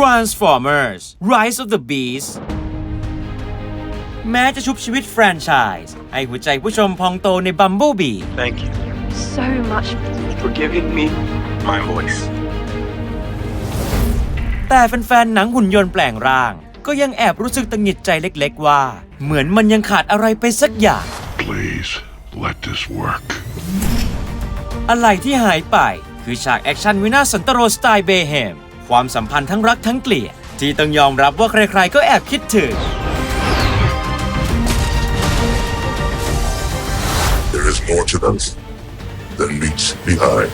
Transformers Rise of the Beast แม้จะชุบชีวิตแฟรนไชส์ให้หัวใจผู้ชมพองโตใน Bumblebee Thank you so much. for giving me my voice. แต่แฟนๆหนังหุ่นยนต์แปลงร่าง ก็ยังแอบรู้สึกตังหงิดใจเล็กๆว่า เหมือนมันยังขาดอะไรไปสักอย่าง Please, let this work. อะไรที่หายไปคือฉากแอคชั่นวินาศสันตโรสไตล์เบเฮม ความสัมพันธ์ทั้งรักทั้งเกลียดที่ต้องยอมรับว่าใครๆก็แอบคิดถึง There is more to them than meets the eye.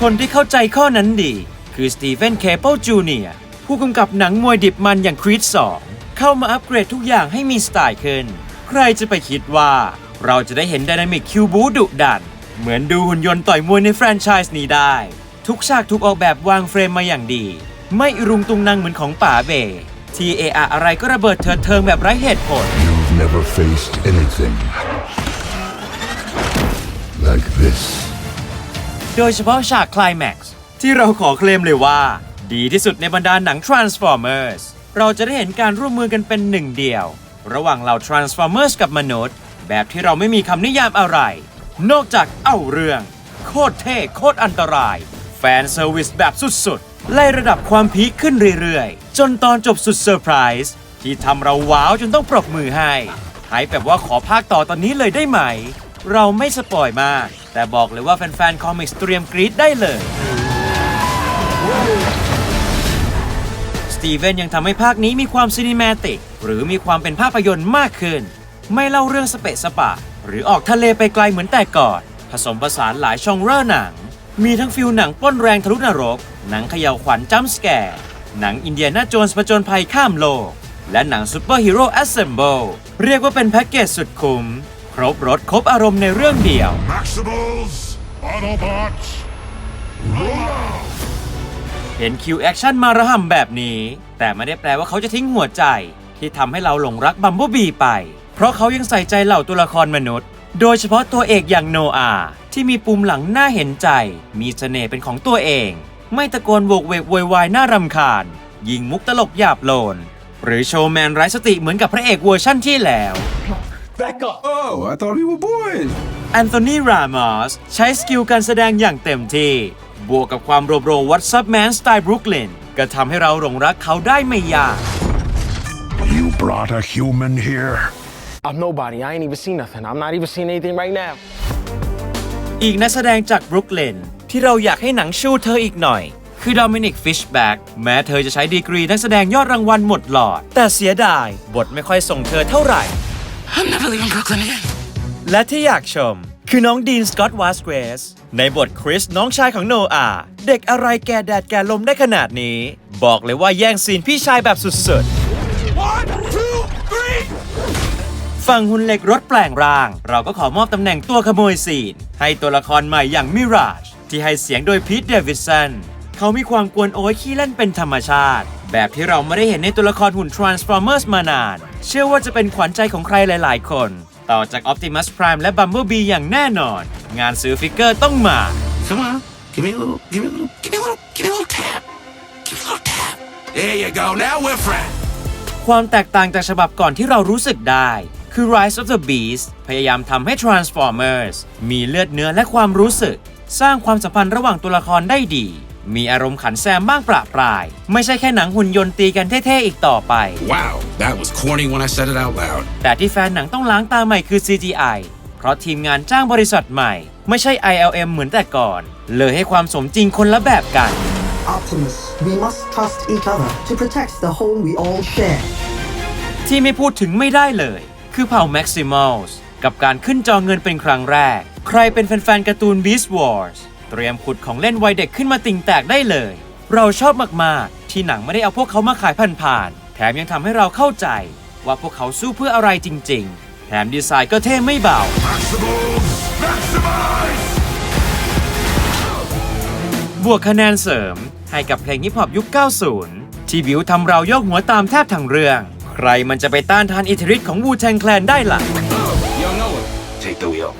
คนที่เข้าใจข้อนั้นดี คือสตีเฟน เคเปิลจูเนียผู้กำกับหนังมวยดิบมันอย่างครีด2 เข้ามาอัปเกรดทุกอย่างให้มีสไตล์ขึ้น ใครจะไปคิดว่า เราจะได้เห็นไดนามิกคิวบูดุดัน เหมือนดูหุ่นยนต์ต่อยมวยในแฟรนไชส์นี้ได้ ทุกฉากถูกออกแบบวางเฟรมมาอย่างดี ไม่อิรุงตุงนางเหมือนของป่าเบที่เออะอะไรก็ระเบิดเถิดเทิงแบบไร้เหตุผล You've never faced anything like this. โดยเฉพาะฉากคลายแม็กซ์ที่เราขอเคลมเลยว่า ดีที่สุดในบรรดาหนัง Transformers เราจะได้เห็นการร่วมมือกันเป็นหนึ่งเดียว ระหว่างเหล่า Transformers กับมนุษย์ แบบที่เราไม่มีคำนิยามอะไร นอกจากเอ้าเรื่อง โคตรเท่โคตรอันตรายแฟนเซอร์วิสแบบสุดๆ ไล่ระดับความพีคขึ้นเรื่อยๆ จนตอนจบสุดเซอร์ไพรส์ที่ทำเราว้าวจนต้องปรบมือให้หายแบบว่าขอภาคต่อตอนนี้เลยได้ไหม เราไม่สปอยมาก แต่บอกเลยว่าแฟนๆ คอมิกส์เตรียมกรี๊ดได้เลยสตีเวนยังทำให้ภาคนี้มีความซีนิมาติก หรือมีความเป็นภาพยนตร์มากขึ้น ไม่เล่าเรื่องสเปะสปะ หรือออกทะเลไปไกลเหมือนแต่ก่อน ผสมผสานหลายช่องเร่อหนัง มีทั้งฟิลหนังปล้นแรงทะลุนรก หนังเขย่าวขวัญจัมป์สแกร์หนังอินเดียนาโจนส์ผจญภัยข้ามโลก และหนังซูเปอร์ฮีโร่แอสเซมเบิลเรียกว่าเป็นแพ็กเกจสุดคุ้ม ครบรถครบอารมณ์ในเรื่องเดียว Maximals, Autobots, roll out! เห็นคิวแอคชั่นมาระห่ำแบบนี้ แต่ไม่ได้แปลว่าเขาจะทิ้งหัวใจ ที่ทำให้เราหลงรักบัมเบิลบีไป เพราะเขายังใส่ใจเหล่าตัวละครมนุษย์ โดยเฉพาะตัวเอกอย่างโนอาที่มีปุ่มหลังน่าเห็นใจ มีเสน่ห์เป็นของตัวเอง ไม่ตะโกนโวกเวกโวยวายน่ารำคาญ ยิงมุกตลกหยาบโลน หรือโชว์แมนไร้สติเหมือนกับพระเอกเวอร์ชั่นที่แล้ว Oh, I thought we were boys. แอนโทนีรามอสใช้สกิลการแสดงอย่างเต็มที่ บวกกับความโรบโรวัตซับแมนสไตล์บรุกลินก็ทำให้เราหลงรักเขาได้ไม่ยาก You brought a human here? I'm nobody. I ain't even seen nothing. I'm not even seeing anything right now. อีกนักแสดงจากบรุกลินที่เราอยากให้หนังชูเธออีกหน่อย คือโดมินิกฟิชแบ็กแม้เธอจะใช้ดีกรีนักแสดงยอดรางวัลหมดหลอด แต่เสียดาย บทไม่ค่อยส่งเธอเท่าไหร่ I'm never leaving Brooklyn again. และที่อยากชม คือน้องดีนสกอตต์วาสเกสในบทคริสน้องชายของโนอาเด็กอะไรแกแดดแกลมได้ขนาดนี้ บอกเลยว่าแย่งซีนพี่ชายแบบสุดๆ ฝั่งหุ่นเหล็กรถแปลงร่าง เราก็ขอมอบตำแหน่งตัวขโมยซีน ให้ตัวละครใหม่อย่างมิราชที่ให้เสียงโดยพีทเดวิดสันเขามีความกวนโอ้ยขี้เล่นเป็นธรรมชาติ แบบที่เราไม่ได้เห็นในตัวละครหุ่น Transformers มานาน เชื่อว่าจะเป็นขวัญใจของใครหลาย ๆ คน ต่อจาก Optimus Prime และ Bumblebee อย่างแน่นอน งานซื้อฟิกเกอร์ต้องมา Come on. Give me a little, give me a little, give me a little, give me a little tap. Give me a little tap. There you go. Now we're friends. ความแตกต่างจากฉบับก่อนที่เรารู้สึกได้ คือ Rise of the Beast พยายามทำให้ Transformers มีเลือดเนื้อและความรู้สึก สร้างความสัมพันธ์ระหว่างตัวละครได้ดี มีอารมณ์ขันแซมบ้างประปราย ไม่ใช่แค่หนังหุ่นยนต์ตีกันเท่ๆอีกต่อไป Wow, that was corny when I said it out loud. แต่ที่แฟนหนังต้องล้างตาใหม่คือ CGI เพราะทีมงานจ้างบริษัทใหม่ ไม่ใช่ ILM เหมือนแต่ก่อน เลยให้ความสมจริงคนละแบบกัน Optimus, we must trust each other to protect the home we all share. ที่ไม่พูดถึงไม่ได้เลย คือเผ่า Maximals กับการขึ้นจอเงินเป็นครั้งแรก ใครเป็นแฟนๆการ์ตูน Beast Wars เตรียมขุดของเล่นวัยเด็กขึ้นมาติ่งแตกได้เลย เราชอบมากๆ ที่หนังไม่ได้เอาพวกเขามาขายผ่านๆ แถมยังทำให้เราเข้าใจ ว่าพวกเขาสู้เพื่ออะไรจริง ๆ แถมดีไซน์ก็เท่ไม่เบา Maximals, maximize! บวกคะแนนเสริมให้กับเพลงฮิปฮอปยุค 90 ที่บิวทำเราโยกหัวตามแทบทั้งเรื่อง ใครมันจะไปต้านทานอิทธิฤทธิ์ของวูแทงแคลนได้ล่ะ Yo, Noah, take the wheel.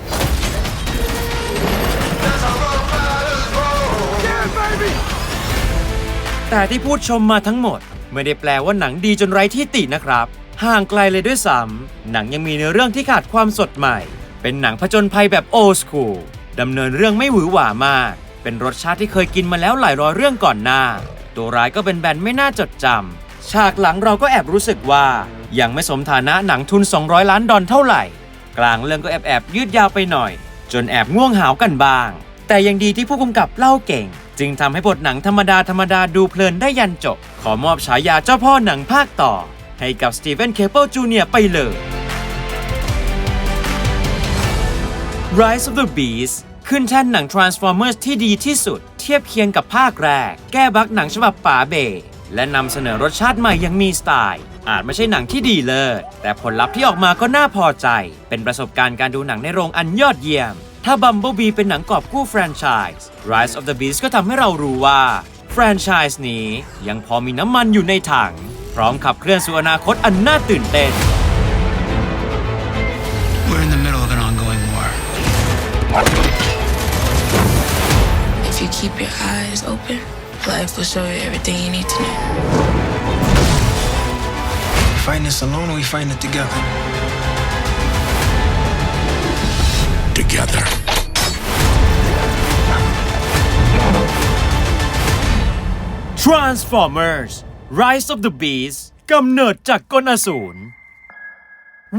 แต่ที่พูดชมมาทั้งหมด ไม่ได้แปลว่าหนังดีจนไร้ที่ตินะครับ ห่างไกลเลยด้วยซ้ำหนังยังมีเนื้อเรื่องที่ขาดความสดใหม่ เป็นหนังผจญภัยแบบโอ s คูลดำเนินเรื่องไม่หวือหวามาก เป็นรสชาติที่เคยกินมาแล้วหลายร้อยเรื่องก่อนหน้า ตัวร้ายก็เป็นแบนไม่น่าจดจำ ฉากหลังเราก็แอบรู้สึกว่า ยังไม่สมฐานะหนังทุน 200 ล้านดอลเท่าไหร่ กลางเรื่องก็แอบแอบยืดยาวไปหน่อย จนแอบง่วงหาวกันบ้าง แต่ยังดีที่ผู้กำกับเล่าเก่ง จึงทำให้บทหนังธรรมดาธรรมดาดูเพลินได้ยันจบ ขอมอบฉายาเจ้าพ่อหนังภาคต่อ ให้กับสตีเวนเคเปิลจูเนียไปเลย Rise of the Beast ขึ้นแท่นหนัง Transformers ที่ดีที่สุด เทียบเคียงกับภาคแรก แก้บักหนังฉบับป๋าเบ และนำเสนอรสชาติใหม่อยังมีสไตล์ อาจไม่ใช่หนังที่ดีเลิศแต่ผลลัพธ์ที่ออกมาก็น่าพอใจ เป็นประสบการณ์การดูหนังในโรงอันยอดเยี่ยม ถ้า Bumblebee เป็นหนังกอบกู้แฟรนไชส์ Rise of the Beast ก็ทำให้เรารู้ว่าแฟรนไชส์นี้ยังพอมีน้ำมันอยู่ในถัง พร้อมขับเคลื่อนสู่อนาคตอันน่าตื่นเต้น We're in the middle of an ongoing war. If you keep your eyes open, life will show you everything you need to know. Fighting this alone or we fighting it together? Together. Transformers Rise of the Beast กำเนิดจากกลอสูร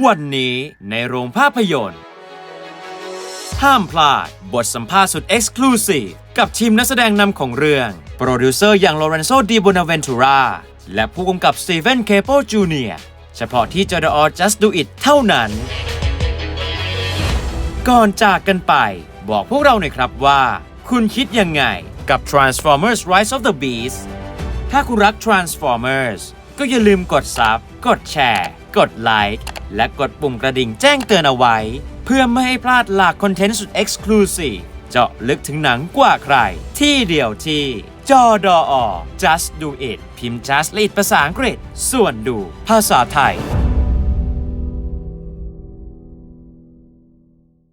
วันนี้ในโรงภาพยนตร์ ห้ามพลาดบทสัมภาษณ์สุด Exclusive กับทีมนักแสดงนำของเรื่อง โปรดิวเซอร์อย่างโลเรนโซดีโบนาเวนตูราและผู้กำกับสตีเวนเคโปจูเนียเฉพาะที่จอดอ Just Do It เท่านั้น ก่อนจากกันไป บอกพวกเราหน่อยครับว่า คุณคิดยังไงกับ Transformers Rise of the Beast ถ้าคุณรัก Transformers ก็อย่าลืมกดซับ กดแชร์ กดไลค์ และกดปุ่มกระดิ่งแจ้งเตือนเอาไว้ เพื่อไม่ให้พลาดหลากคอนเทนต์สุด Exclusive เจาะลึกถึงหนังกว่าใคร ที่เดียวที่จอดออ Just Do It พิมพ์ Just Lead ภาษาอังกฤษ ส่วนดูภาษาไทย